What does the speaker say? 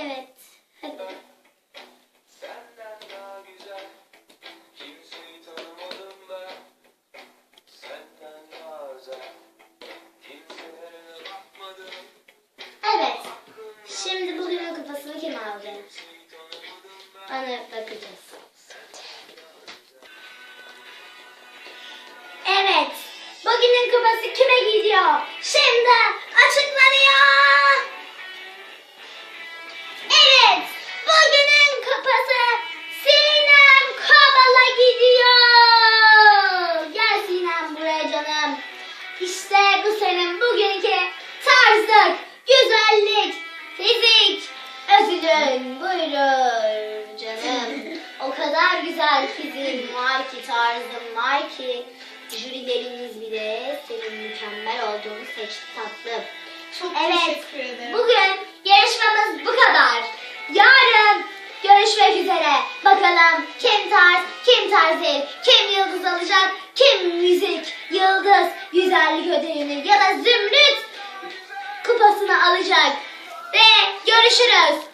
Evet. Hadi. Evet. Şimdi bugünün kupasını kim aldı? Ona bakacağız. Evet. Bugünün kupası kime gidiyor? Bu senin bugünkü tarzlık, güzellik, fizik, özgün. Buyurun canım. O kadar güzel fiziğin var ki, tarzın var ki. Jürilerimiz bile senin mükemmel olduğunu seçti tatlım. Çok Evet, teşekkür ederim. bugün yarışmamız bu kadar. Yarın görüşmek üzere. Bakalım kim tarz, kim tarz değil, kim yıldız güzellik ödülünü ya da zümrüt kupasını alacak. Ve görüşürüz.